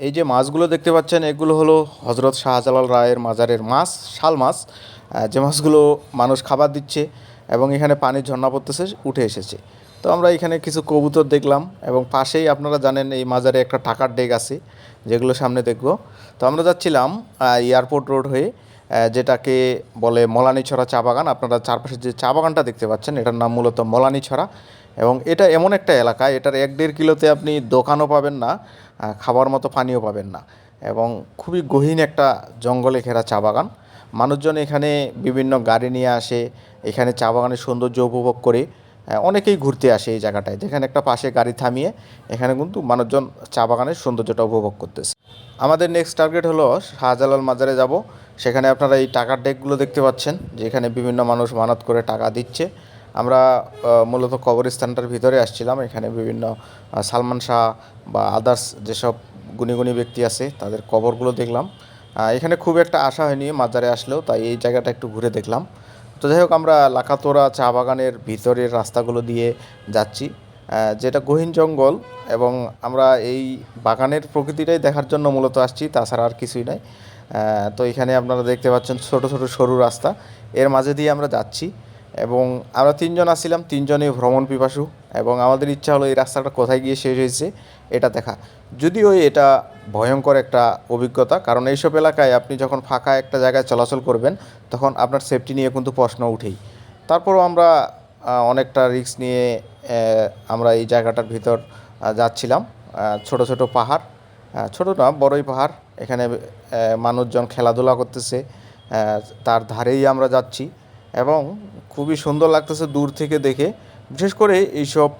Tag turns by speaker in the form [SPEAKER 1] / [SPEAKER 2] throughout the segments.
[SPEAKER 1] এই যে মাছগুলো দেখতে পাচ্ছেন, এগুলো হলো হজরত শাহজালাল রায়ের মাজারের মাছ, শাল মাছ। যে মাছগুলো মানুষ খাবার দিচ্ছে এবং এখানে পানির ঝর্ণা পড়তেছে, উঠে এসেছে। তো আমরা এখানে কিছু কবুতর দেখলাম এবং পাশেই আপনারা জানেন এই মাজারে একটা টাকার ডেক আছে, যেগুলো সামনে দেখব। তো আমরা যাচ্ছিলাম এয়ারপোর্ট রোড হয়ে। যেটাকে বলে মলানিছড়া চা বাগান। আপনারা চারপাশে যে চা বাগানটা দেখতে পাচ্ছেন, এটার নাম মূলত মলানিছড়া। এবং এটা এমন একটা এলাকা, এটার এক দেড় কিলোতে আপনি দোকানও পাবেন না খাবার মতো পানিও পাবেন না। এবং খুবই গহীন একটা জঙ্গলে ঘেরা চা বাগান। মানুষজন এখানে বিভিন্ন গাড়ি নিয়ে আসে, এখানে চা বাগানের সৌন্দর্য উপভোগ করে অনেকেই ঘুরতে আসে এই জায়গাটায়। যেখানে একটা পাশে গাড়ি থামিয়ে, এখানে কিন্তু মানুষজন চা বাগানের সৌন্দর্যটা উপভোগ করতেছে। আমাদের নেক্সট টার্গেট হলো শাহজালাল মাজারে যাব। সেখানে আপনারা এই টাকার ডেকগুলো দেখতে পাচ্ছেন, যেখানে বিভিন্ন মানুষ মানত করে টাকা দিচ্ছে। আমরা মূলত কবরস্থানটার ভিতরে আসছিলাম। এখানে বিভিন্ন সালমান শাহ বা আদার্স যেসব গুণী গুণী ব্যক্তি আছে, তাদের কবরগুলো দেখলাম। এখানে খুব একটা আশা হয়নি মাজারে আসলেও, তাই এই জায়গাটা একটু ঘুরে দেখলাম। তো যাই হোক, আমরা লাকাতোরা চা বাগানের ভিতরের রাস্তাগুলো দিয়ে যাচ্ছি। যেটা গহীন জঙ্গল এবং আমরা এই বাগানের প্রকৃতিটাই দেখার জন্য মূলত আসছি, তাছাড়া আর কিছুই নাই। তো এখানে আপনারা দেখতে পাচ্ছেন ছোট ছোট সরু রাস্তা। এর মাঝে দিয়ে আমরা যাচ্ছি এবং আমরা তিনজন আসছিলাম, তিনজনই ভ্রমণ পিপাসু এবং আমাদের ইচ্ছা হলো এই রাস্তাটা কোথায় গিয়ে শেষ হয়েছে এটা দেখা। যদিও এটা ভয়ঙ্কর একটা অভিজ্ঞতা, কারণ এইসব এলাকায় আপনি যখন ফাঁকা একটা জায়গায় চলাচল করবেন, তখন আপনার সেফটি নিয়ে কিন্তু প্রশ্ন উঠেই তারপরও আমরা অনেকটা রিস্ক নিয়ে আমরা এই জায়গাটার ভিতর যাচ্ছিলাম। ছোট ছোট পাহাড় ছোট না, বড়ই পাহাড়। এখানে মানুষজন খেলাধুলা করতেছে তার ধারেই আমরা যাচ্ছি এবং খুবই সুন্দর লাগতেছে দূর থেকে দেখে। বিশেষ করে এইসব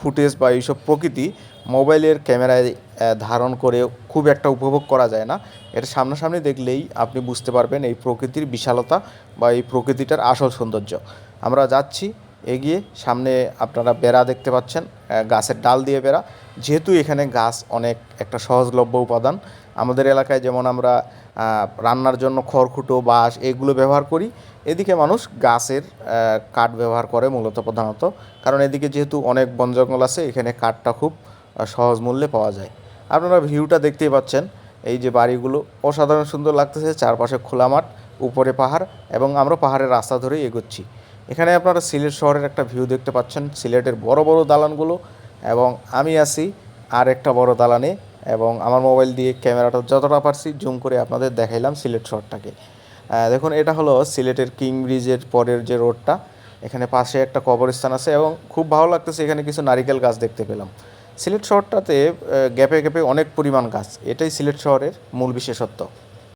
[SPEAKER 1] ফুটেজ বা এইসব প্রকৃতি মোবাইলের ক্যামেরায় ধারণ করে খুব একটা উপভোগ করা যায় না। এটা সামনাসামনি দেখলেই আপনি বুঝতে পারবেন এই প্রকৃতির বিশালতা বা এই প্রকৃতিটার আসল সৌন্দর্য। আমরা যাচ্ছি এগিয়ে সামনে আপনারা বেড়া দেখতে পাচ্ছেন গাছের ডাল দিয়ে বেড়া। যেহেতু এখানে গাছ অনেক একটা সহজলভ্য উপাদান, আমাদের এলাকায় যেমন আমরা রান্নার জন্য খড়কুটো বাঁশ এগুলো ব্যবহার করি। এদিকে মানুষ গাছের কাঠ ব্যবহার করে মূলত প্রধানত। কারণ এদিকে যেহেতু অনেক বন জঙ্গল আছে, এখানে কাঠটা খুব সহজ মূল্যে পাওয়া যায়। আপনারা ভিউটা দেখতেই পাচ্ছেন, এই যে বাড়িগুলো। অসাধারণ সুন্দর লাগতেছে, চারপাশে খোলা মাঠ, উপরে পাহাড়, এবং আমরা পাহাড়ের রাস্তা ধরেই এগোচ্ছি। এখানে আপনারা সিলেট শহরের একটা ভিউ দেখতে পাচ্ছেন। সিলেটের বড় বড় দালানগুলো এবং আমি আছি আর একটা বড় দালানে এবং আমার মোবাইল দিয়ে ক্যামেরাটা যতটা পারছি জুম করে আপনাদের দেখাইলাম সিলেট শহরটাকে। দেখুন, এটা হলো সিলেটের কিং ব্রিজের পরের যে রোডটা। এখানে পাশে একটা কবরস্থান আছে এবং খুব ভালো লাগতেছে এখানে কিছু নারিকেল গাছ দেখতে পেলাম। সিলেট শহরটাতে গ্যাপে গ্যাপে অনেক পরিমাণ গাছ। এটাই সিলেট শহরের মূল বিশেষত্ব।